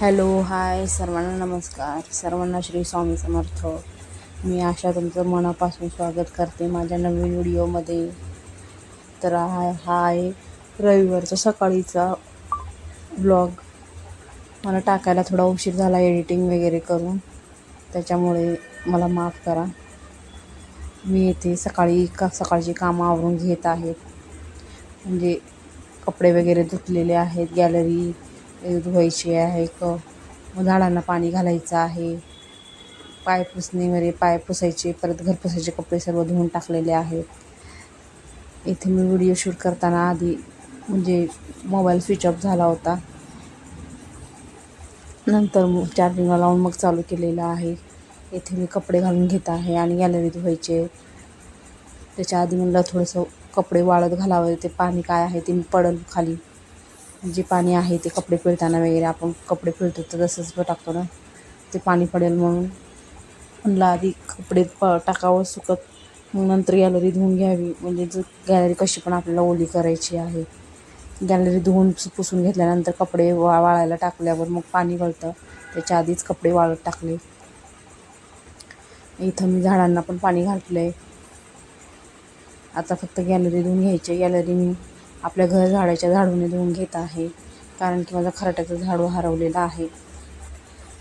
Hello hi सर्वांना नमस्कार. सर्वांना श्री स्वामी समर्थ. मी आशा तुमचं मनापासून स्वागत करते माझ्या नवीन व्हिडिओमध्ये. तर हा हा आहे रविवारचा सकाळीचा ब्लॉग. मला टाकायला थोडा उशीर झाला एडिटिंग वगैरे करून. त्याच्यामुळे मला माफ करा. मी येथे सकाळी का सकाळची कामं आवरून घेत आहे. म्हणजे कपडे वगैरे धुतलेले आहेत गॅलरी धुवायची आहे. क मग झाडांना पाणी घालायचं आहे. पाय पुसणे वगैरे पाय पुसायचे परत घर पुसायचे कपडे सर्व धुवून टाकलेले आहेत. इथे मी व्हिडिओ शूट करताना आधी म्हणजे मोबाईल स्विच ऑफ झाला होता. नंतर मग चार्जिंगला लावून मग चालू केलेलं आहे. इथे मी कपडे घालून घेत आहे आणि गॅलरी धुवायचे त्याच्या आधी म्हणलं थोडंसं कपडे वाळत घालावं ते पाणी काय आहे ते पडल खाली. जे पाणी आहे ते कपडे पिळताना वगैरे आपण कपडे पिळतो तर तसंच टाकतो ना. ते पाणी पडेल म्हणून. म्हणलं आधी कपडे प टाकावं सुकत. मग नंतर गॅलरी धुवून घ्यावी. म्हणजे जर गॅलरी कशी पण आपल्याला ओली करायची आहे. गॅलरी धुवून पुसून घेतल्यानंतर कपडे वा वाळायला टाकल्यावर मग पाणी गळतं त्याच्या आधीच कपडे वाळत टाकले. इथं मी झाडांना पण पाणी घातलं आहे आता फक्त गॅलरी धुवून घ्यायची. गॅलरी मी आपल्या घर झाडाच्या झाडूने धुवून घेत आहे. कारण की माझा खराट्याचं झाडू हरवलेलं आहे.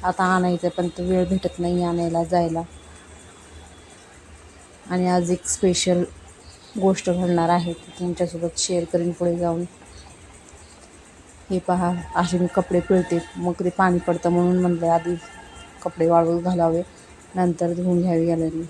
आता आणायचं पण तो वेळ भेटत नाही आणायला जायला. आणि आज एक स्पेशल गोष्ट घडणार आहे ती तुमच्यासोबत शेअर करीन पुढे जाऊन. हे पहा असे मी कपडे पिळते. मग ते पाणी पडतं म्हणून म्हणलं आधी कपडे वाळवत घालावे. नंतर धुवून घ्यावी गॅलरी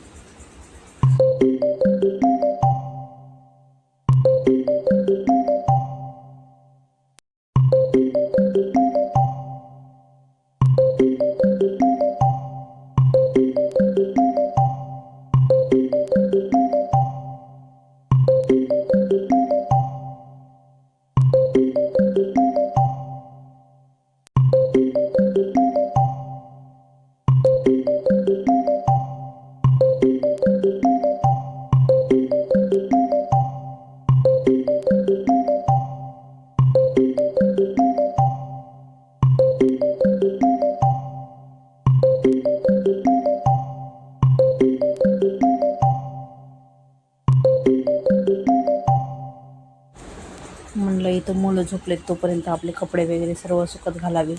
मुलं झोपलेत तोपर्यंत आपले कपडे वगैरे सर्व सुकत घालावे.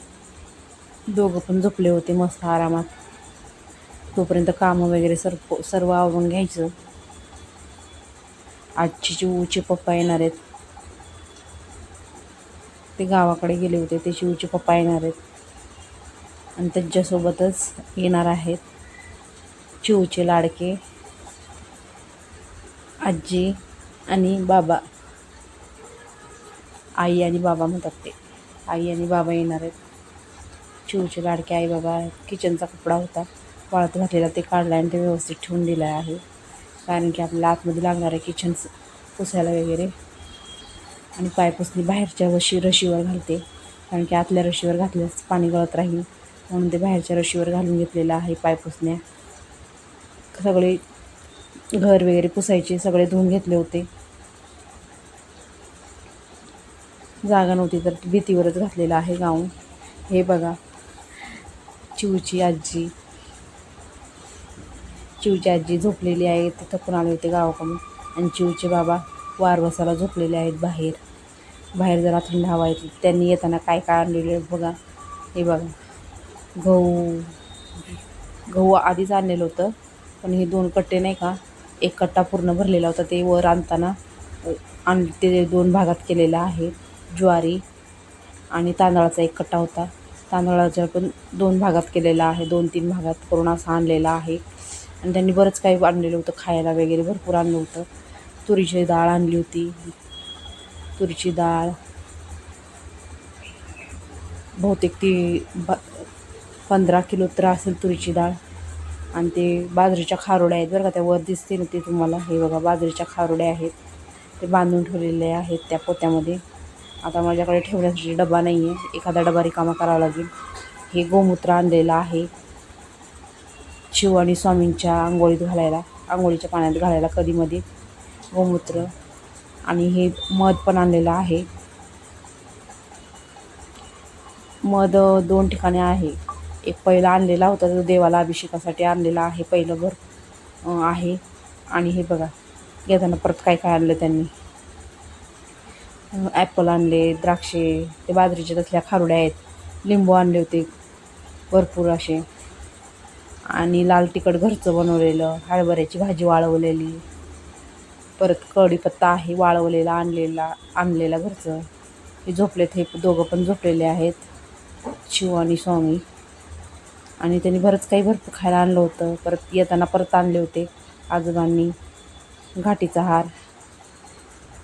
दोघं पण झोपले होते मस्त आरामात. तोपर्यंत कामं वगैरे सर्व सर्व आवरून घ्यायचं. आजची चिवूचे पप्पा येणार आहेत. ते गावाकडे गेले होते ते शिवूचे पप्पा येणार आहेत. आणि त्यांच्यासोबतच येणार आहेत. चिवूचे लाडके आजी आणि बाबा. आई आणि बाबा म्हणतात ते. आई आणि बाबा येणार आहेत. चिवचे लाडके आई बाबा किचनचा कपडा होता. वाळत घातलेला ते काढला आणि ते व्यवस्थित ठेवून दिलं आहे. कारण की आपल्याला आतमध्ये लागणार आहे किचन पुसायला वगैरे. आणि पायपुसणी बाहेरच्या वशी रशीवर घालते. कारण की आतल्या रशीवर घातल्यास पाणी गळत राहील. म्हणून ते बाहेरच्या रशीवर घालून घेतलेलं आहे पायपुसण्या सगळे घर वगैरे पुसायचे सगळे धुवून घेतले होते. जागा नव्हती तर भीतीवरच घातलेलं आहे गाऊन. हे बघा. चिवची आजी. चिवची आजी झोपलेली आहे ते थकून आले होते गावाकडून? आणि चिवचे बाबा वारवसाला झोपलेले आहेत बाहेर. बाहेर जरा थंड हवा येते त्यांनी येताना काय काय आणलेले बघा. हे बघा. गहू. गहू आधीच आणलेलं होतं पण हे दोन कट्टे नाही का एक कट्टा पूर्ण भरलेला होता ते वर आणताना आण ते दोन भागात केलेलं आहे. ज्वारी आणि तांदळाचा एक कट्टा होता. तांदळाचा पण दोन भागात केलेला आहे दोन तीन भागात करून असा आणलेला आहे. आणि त्यांनी बरंच काही आणलेलं होतं खायला वगैरे भरपूर आणलं होतं. तुरीची डाळ आणली होती. तुरीची डाळ. बहुतेक ती ब पंधरा किलो तर असेल तुरीची डाळ. आणि ते बाजरीच्या खारोड्या आहेत बरं का त्या वर दिसते ना ते तुम्हाला. हे बघा बाजरीच्या खारोड्या आहेत. ते बांधून ठेवलेले आहेत त्या पोत्यामध्ये. आता माझ्याकडे ठेवण्यासाठी डबा नाही आहे. एखादा डबा रिकामा करावा लागेल. हे गोमूत्र आणलेलं आहे. शिव आणि स्वामींच्या आंघोळीत घालायला आंघोळीच्या पाण्यात घालायला कधीमध्ये गोमूत्र आणि हे मध पण आणलेलं आहे. मध दोन ठिकाणी आहे. एक पहिला आणलेला होता तो देवाला अभिषेकासाठी आणलेला आहे पहिलं घर आहे. आणि हे बघा घेताना परत काय काय आणलं त्यांनी. ॲपल आणले द्राक्षे ते बाजरीच्या तसल्या खारुड्या आहेत. लिंबू आणले होते भरपूर असे. आणि लाल तिखट घरचं बनवलेलं हरभऱ्याची भाजी वाळवलेली. परत कढीपत्ता आहे वाळवलेला आणलेला आणलेला घरचं. हे झोपलेत हे दोघं पण झोपलेले आहेत शिव आणि स्वामी. आणि त्यांनी बरंच काही भरपूर खायला आणलं होतं. परत येताना परत आणले होते आजोबांनी. घाटीचा हार.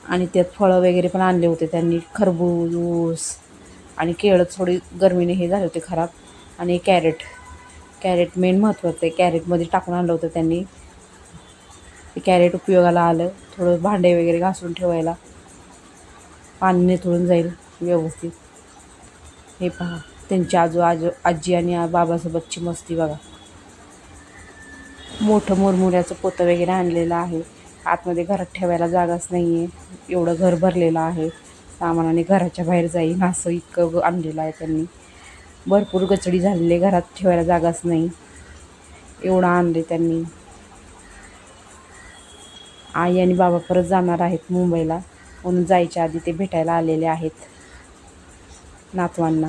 आणि त्यात फळं वगैरे पण आणले होते त्यांनी खरबूज ऊस आणि केळं थोडी गरमीने हे झाले होते खराब. आणि कॅरेट कॅरेट मेन महत्त्वाचं आहे. कॅरेटमध्ये टाकून आणलं होतं त्यांनी. ते कॅरेट उपयोगाला आलं. थोडं भांडे वगैरे घासून ठेवायला. पाणी निथळून जाईल व्यवस्थित. हे पहा त्यांची आजो आजो आजी आणि बाबासोबतची मस्ती बघा. मोठं मुरमुऱ्याचं पोतं वगैरे आणलेलं आहे. आतमध्ये घरात ठेवायला जागाच नाही आहे एवढं घर भरलेलं आहे. सामानाने घराच्या बाहेर जाईल असं इतकं आणलेलं आहे त्यांनी. भरपूर गचडी झालेली आहे, घरात ठेवायला जागाच नाही. एवढं आणले त्यांनी. आई आणि बाबा परत जाणार आहेत मुंबईला. म्हणून जायच्या आधी ते भेटायला आलेले आहेत. नातवांना.